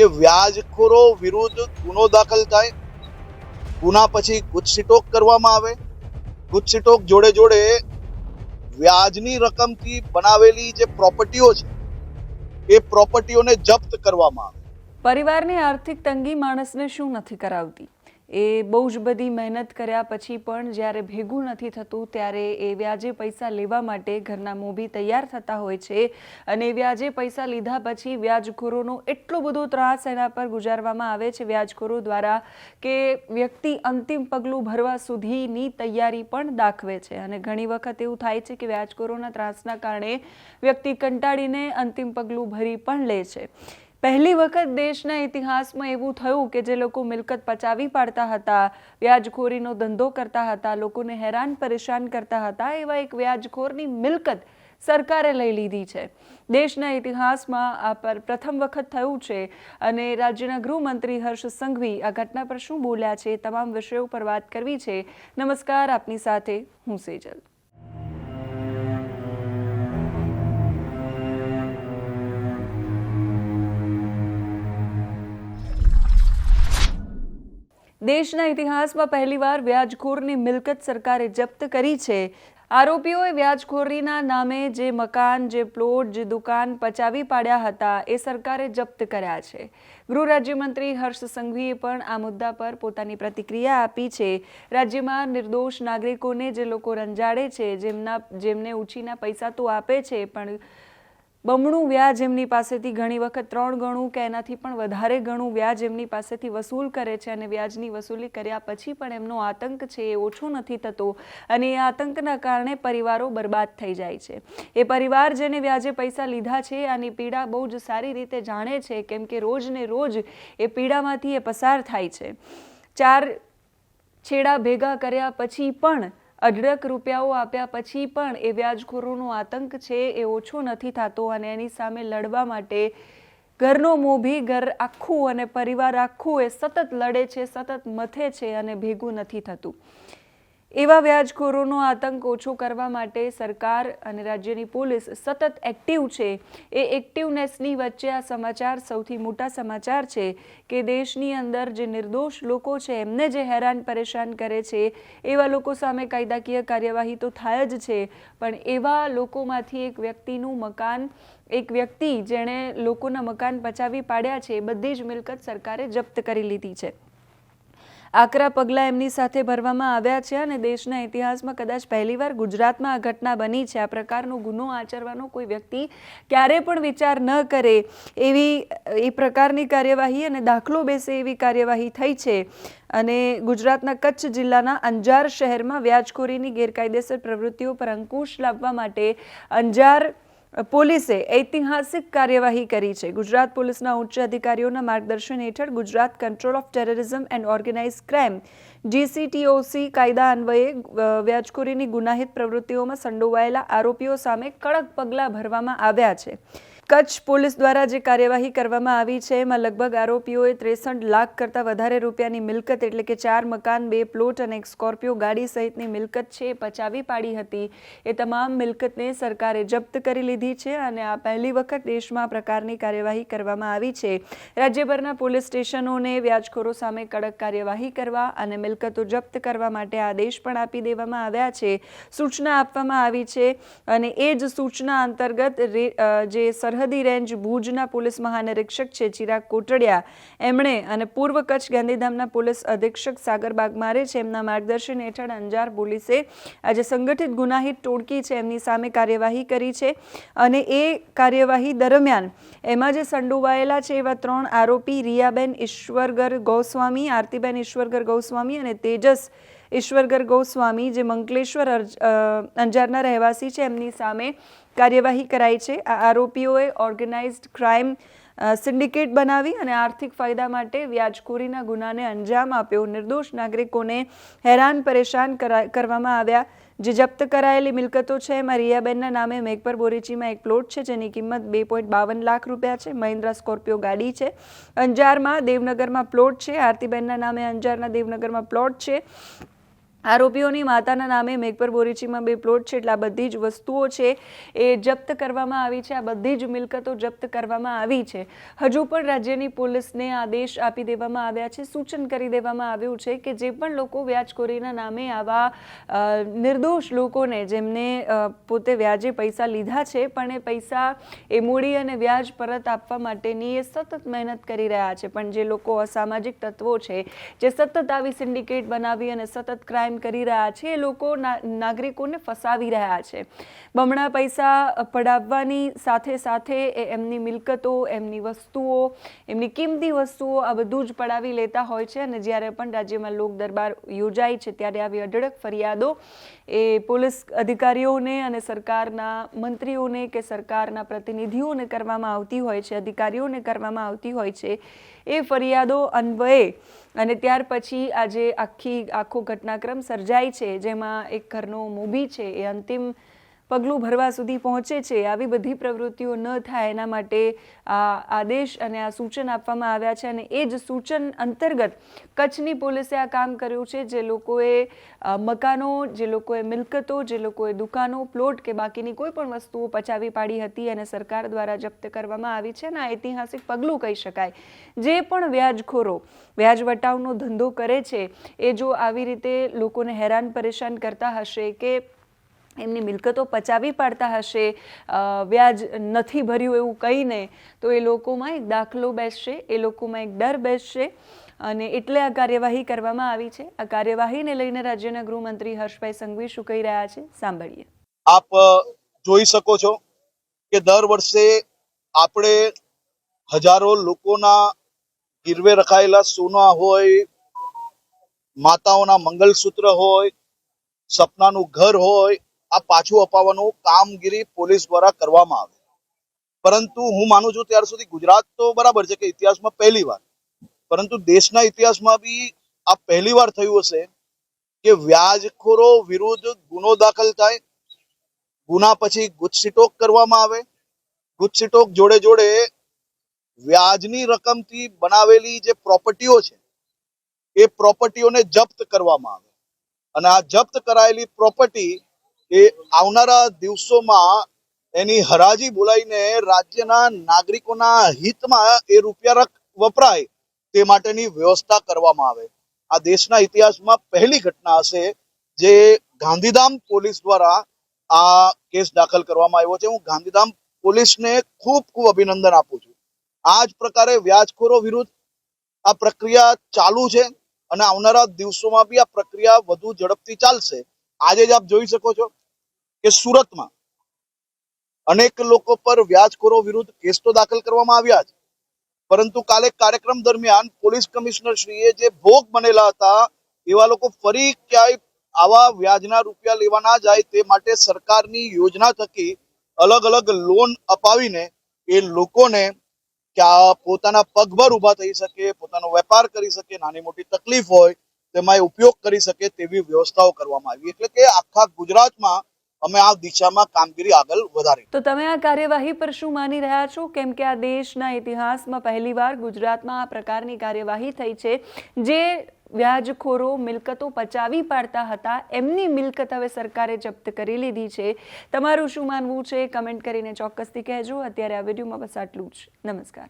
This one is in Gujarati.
કે વ્યાજખોરો વિરુદ્ધ ગુનો દાખલ થાય, ગુના પછી ગુજસીટોક કરવામાં આવે. ગુજસીટોક જોડે જોડે વ્યાજની રકમથી બનાવેલી જે પ્રોપર્ટીઓ છે, એ પ્રોપર્ટીઓને જપ્ત કરવામાં આવે. પરિવારની આર્થિક તંગી માણસને શું નથી કરાવતી? એ બહુ જ બધી મહેનત કર્યા પછી પણ જ્યારે ભેગું નથી થતું, ત્યારે એ વ્યાજે પૈસા લેવા માટે ઘરના મોભી તૈયાર થતા હોય છે. અને વ્યાજે પૈસા લીધા પછી વ્યાજખોરોનો એટલો બધો ત્રાસ એના પર ગુજારવામાં આવે છે. વ્યાજખોરો દ્વારા કે વ્યક્તિ અંતિમ પગલું ભરવા સુધીની તૈયારી પણ દાખવે છે. અને ઘણી વખત એવું થાય છે કે વ્યાજખોરોના ત્રાસના કારણે વ્યક્તિ કંટાળીને અંતિમ પગલું ભરી પણ લે છે. પહેલી વખત દેશના ઇતિહાસમાં એવું થયું કે જે લોકો મિલકત પચાવી પાડતા હતા, વ્યાજખોરીનો ધંધો કરતા હતા, લોકોને હેરાન પરેશાન કરતા હતા, એવા એક વ્યાજખોરની મિલકત સરકારે લઈ લીધી છે. દેશના ઇતિહાસમાં આ પર પ્રથમ વખત થયું છે અને રાજ્યના ગૃહમંત્રી હર્ષ સંઘવી આ ઘટના પર શું બોલ્યા છે તમામ વિષયો પર વાત કરવી છે. નમસ્કાર, આપની સાથે હું સેજલ. દેશના ઇતિહાસમાં પહેલીવાર વ્યાજખોરની મિલકત સરકારે જપ્ત કરી છે. આરોપીઓએ વ્યાજખોરીના નામે જે મકાન, જે પ્લોટ, જે દુકાન પચાવી પાડ્યા હતા એ સરકારે જપ્ત કર્યા છે. ગૃહ રાજ્યમંત્રી હર્ષ સંઘવીએ પણ આ મુદ્દા પર પોતાની પ્રતિક્રિયા આપી છે. રાજ્યમાં નિર્દોષ નાગરિકોને જે લોકો રંજાડે છે, જેમના, જેમને ઉછીના પૈસા તો આપે છે, પણ બમણું વ્યાજ એમની પાસેથી ઘણી વખત ત્રણ ગણું કે એનાથી પણ વધારે ગણું વ્યાજ એમની પાસેથી વસૂલ કરે છે અને વ્યાજની વસૂલી કર્યા પછી પણ એમનો આતંક છે એ ઓછો નથી થતો અને એ આતંકના કારણે પરિવારો બરબાદ થઈ જાય છે. એ પરિવાર જેને વ્યાજે પૈસા લીધા છે આની પીડા બહુ જ સારી રીતે જાણે છે કેમ કે રોજ ને રોજ એ પીડામાંથી એ પસાર થાય છે. ચાર છેડા ભેગા કર્યા પછી પણ અઢળક રૂપિયાઓ આપ્યા પછી પણ એ વ્યાજખોરોનો આતંક છે એ ઓછો નથી થતો અને એની સામે લડવા માટે ઘરનો મોભી, ઘર આખું અને પરિવાર આખું એ સતત લડે છે, સતત મથે છે અને ભેગું નથી થતું. એવા વ્યાજખોરોનો આતંક ઓછો કરવા માટે સરકાર અને રાજ્યની પોલીસ સતત એક્ટિવ છે. એ એક્ટિવનેસની વચ્ચે આ સમાચાર સૌથી મોટા સમાચાર છે કે દેશની અંદર જે નિર્દોષ લોકો છે, એમને જે હેરાન પરેશાન કરે છે, એવા લોકો સામે કાયદાકીય કાર્યવાહી તો થાય જ છે, પણ એવા લોકોમાંથી એક વ્યક્તિનું મકાન, એક વ્યક્તિ જેણે લોકોના મકાન પચાવી પાડ્યા છે એ બધી જ મિલકત સરકારે જપ્ત કરી લીધી છે. આકરા પગલાં એમની સાથે ભરવામાં આવ્યા છે અને દેશના ઇતિહાસમાં કદાચ પહેલીવાર ગુજરાતમાં આ ઘટના બની છે. આ પ્રકારનો ગુનો આચરવાનો કોઈ વ્યક્તિ ક્યારે પણ વિચાર ન કરે એવી, એ પ્રકારની કાર્યવાહી અને દાખલો બેસે એવી કાર્યવાહી થઈ છે. અને ગુજરાતના કચ્છ જિલ્લાના અંજાર શહેરમાં વ્યાજખોરીની ગેરકાયદેસર પ્રવૃત્તિઓ પર અંકુશ લાવવા માટે અંજાર પોલીસે ઐતિહાસિક કાર્યવાહી કરી છે. ગુજરાત પોલીસના ઉચ્ચ અધિકારીઓના માર્ગદર્શન હેઠળ Gujarat control of terrorism and organise crime GCTOC કાયદા અન્વયે વ્યાજખોરીની ગુનાહિત પ્રવૃત્તિઓમાં સંડોવાયેલા આરોપીઓ સામે કડક પગલાં ભરવામાં આવ્યા છે. કચ્છ પોલીસ દ્વારા જે કાર્યવાહી કરવામાં આવી છે, એમાં લગભગ આરોપીઓએ ત્રેસઠ લાખ કરતાં વધારે રૂપિયાની મિલકત એટલે કે ચાર મકાન, બે પ્લોટ અને એક સ્કોર્પિયો ગાડી સહિતની મિલકત છે એ પચાવી પાડી હતી. એ તમામ મિલકતને સરકારે જપ્ત કરી લીધી છે અને આ પહેલી વખત દેશમાં આ પ્રકારની કાર્યવાહી કરવામાં આવી છે. રાજ્યભરના પોલીસ સ્ટેશનોને વ્યાજખોરો સામે કડક કાર્યવાહી કરવા અને મિલકતો જપ્ત કરવા માટે આદેશ પણ આપી દેવામાં આવ્યા છે. સૂચના આપવામાં આવી છે અને એ જ સૂચના અંતર્ગત જે સરહદી રેન્જ ભુજના પોલીસ મહાનિરીક્ષક છે ચિરાગ કોટડિયા. એમણે અને પૂર્વ કચ્છ ગાંધીધામના પોલીસ અધિક્ષક સાગર બાગમારે છે એમના માર્ગદર્શન હેઠળ અંજાર પોલીસે આજે સંગઠિત ગુનાહિત ટોળકી છે એમની સામે કાર્યવાહી કરી છે અને એ કાર્યવાહી દરમિયાન એમાં જે સંડોવાયેલા છે એવા ત્રણ આરોપી રિયાબેન ઈશ્વરગર ગોસ્વામી, આરતીબેન ઈશ્વરગર ગોસ્વામી અને તેજસ ઈશ્વરગર ગોસ્વામી જે મંકલેશ્વર અંજારના રહેવાસી છે એમની સામે કાર્યવાહી કરાઈ છે. આ આરોપીઓએ ઓર્ગેનાઇઝડ ક્રાઇમ સિન્ડિકેટ બનાવી અને આર્થિક ફાયદા માટે વ્યાજખોરીના ગુનાને અંજામ આપ્યો. નિર્દોષ નાગરિકોને હેરાન, પરેશાન કરા- કરવામાં આવ્યા. જે જપ્ત કરાયેલી મિલકતો છે, એમાં રિયાબેનના નામે મેઘપર બોરીચીમાં એક પ્લોટ છે, જેની કિંમત બે પોઈન્ટ બાવન લાખ રૂપિયા છે. મહિન્દ્રા સ્કોર્પિયો ગાડી છે. અંજારમાં દેવનગરમાં પ્લોટ છે. આરતીબેનના નામે અંજારના દેવનગરમાં પ્લોટ છે. આરોપીઓની માતાના નામે મેઘપર બોરીચીમાં બે પ્લોટ છે, એટલે આ બધી જ વસ્તુઓ છે એ જપ્ત કરવામાં આવી છે, આ બધી જ મિલકતો જપ્ત કરવામાં આવી છે. હજુ પણ રાજ્યની પોલીસને આદેશ આપી દેવામાં આવ્યા છે, સૂચન કરી દેવામાં આવ્યું છે કે જે પણ લોકો વ્યાજખોરીના નામે આવા નિર્દોષ લોકોને જેમને પોતે વ્યાજે પૈસા લીધા છે, પણ એ પૈસા એ મૂડી અને વ્યાજ પરત આપવા માટેની એ સતત મહેનત કરી રહ્યા છે. પણ જે લોકો અસામાજિક તત્વો છે, જે સતત આવી સિન્ડિકેટ બનાવી અને સતત ક્રાઇમ કરી રહ્યા છે. એ લોકો નાગરિકોને ફસાવી રહ્યા છે. બમણા પૈસા પડાવવાની સાથે સાથે એ એમની મિલકતો, એમની વસ્તુઓ, એમની કિંમતી વસ્તુઓ આ બધું જ પડાવી લેતા હોય છે. અને જ્યારે પણ રાજ્યમાં લોક દરબાર યોજાય છે, ત્યારે આવી અઢળક ફરિયાદો એ પોલીસ અધિકારીઓને અને સરકારના મંત્રીઓને કે સરકારના પ્રતિનિધિઓને કરવામાં આવતી હોય છે, અધિકારીઓને કરવામાં આવતી હોય છે. એ ફરિયાદો અન્વયે અને ત્યાર પછી આજે આખી, આખો ઘટનાક્રમ સર્જાય છે, જેમાં એક ઘરનો મૂવી છે, એ અંતિમ પગલું ભરવા સુધી પહોંચે છે. આવી બધી પ્રવૃત્તિઓ ન થાય એના માટે આ આદેશ અને આ સૂચન આપવામાં આવ્યા છે અને એ જ સૂચન અંતર્ગત કચ્છની પોલીસે આ કામ કર્યું છે. જે લોકોએ મકાનો, જે લોકોએ મિલકતો, જે લોકોએ દુકાનો, પ્લોટ કે બાકીની કોઈ પણ વસ્તુઓ પચાવી પાડી હતી અને સરકાર દ્વારા જપ્ત કરવામાં આવી છે અને આ ઐતિહાસિક પગલું કહી શકાય. જે પણ વ્યાજખોરો વ્યાજ વટાવનો ધંધો કરે છે, એ જો આવી રીતે લોકોને હેરાન પરેશાન કરતા હશે કે એમની મિલકતો પચાવી પાડતા હશે વ્યાજ નથી ભર્યું એવું કહીને, તો એ લોકોમાં એક દાખલો બેસશે, એ લોકોમાં એક ડર બેસશે અને એટલે આ કાર્યવાહી કરવામાં આવી છે. આ કાર્યવાહીને લઈને રાજ્યના ગૃહમંત્રી હર્ષભાઈ સંઘવી શું કહી રહ્યા છે, સાંભળીએ. આપ જોઈ શકો છો કે દર વર્ષે આપણે હજારો લોકોના ગીરવે રખાયેલા સોના હોય, માતાઓના મંગલસૂત્ર હોય, સપનાનું ઘર હોય આ પાછું અપાવવાનું કામગીરી પોલીસ દ્વારા કરવામાં આવે. પરંતુ હું માનું છું ત્યાર સુધી ગુજરાત તો બરાબર છે કે ઇતિહાસમાં પહેલી વાર. પરંતુ દેશના ઇતિહાસમાં બી આ પહેલી વાર થયું હશે કે વ્યાજખોરો વિરુદ્ધ ગુનો દાખલ થાય, ગુના પછી ગુજસીટોક કરવામાં આવે. ગુજસીટોક જોડે જોડે વ્યાજની રકમથી બનાવેલી જે પ્રોપર્ટીઓ છે, એ પ્રોપર્ટીઓને જપ્ત કરવામાં આવે. અને આ જપ્ત કરાયેલી પ્રોપર્ટી એ આવનારા દિવસોમાં એની હરાજી બોલાવીને રાજ્યના નાગરિકોના હિતમાં એ રૂપિયા વપરાય તે માટેની વ્યવસ્થા કરવામાં આવે. આ દેશના ઇતિહાસમાં પહેલી ઘટના હશે જે ગાંધીધામ પોલીસ દ્વારા આ કેસ દાખલ કરવામાં આવ્યો છે. હું ગાંધીધામ પોલીસને ખૂબ ખૂબ અભિનંદન આપું છું. આ જ પ્રકારે વ્યાજખોરો વિરુદ્ધ આ પ્રક્રિયા ચાલુ છે અને આવનારા દિવસોમાં બી આ પ્રક્રિયા વધુ ઝડપથી ચાલશે. આજે જ આપ જોઈ શકો છો કે સુરતમાં અનેક લોકો પર વ્યાજખોરો વિરુદ્ધ કેસ તો દાખલ કરવામાં આવ્યા છે પરંતુ કાલે કાર્યક્રમ દરમિયાન પોલીસ કમિશનર શ્રીએ જે ભોગ બનેલા હતા, એવા લોકો ફરી ક્યાંય આવા વ્યાજના રૂપિયા લેવા ના જાય તે માટે સરકારની યોજના થકી અલગ અલગ લોન અપાવીને એ લોકોને પોતાના પગભર ઊભા થઈ શકે, પોતાનો વેપાર કરી શકે, નાની મોટી તકલીફ હોય, તેમાં ઉપયોગ કરી શકે તેવી વ્યવસ્થાઓ કરવામાં આવી. એટલે કે આખા ગુજરાતમાં અમે આ દિશામાં કામગીરી આગળ વધારી. તો તમે આ કાર્યવાહી પર શું માની રહ્યા છો? કેમ કે આ દેશના ઇતિહાસમાં પહેલીવાર ગુજરાતમાં આ પ્રકારની કાર્યવાહી થઈ છે. જે વ્યાજખોરો મિલકતો પચાવી પાડતા હતા, એમની મિલકત હવે સરકારે જપ્ત કરી લીધી છે. તમારું શું માનવું છે? કમેન્ટ કરીને ચોક્કસથી કહેજો. અત્યારે આ વિડીયોમાં બસ આટલું જ. નમસ્કાર.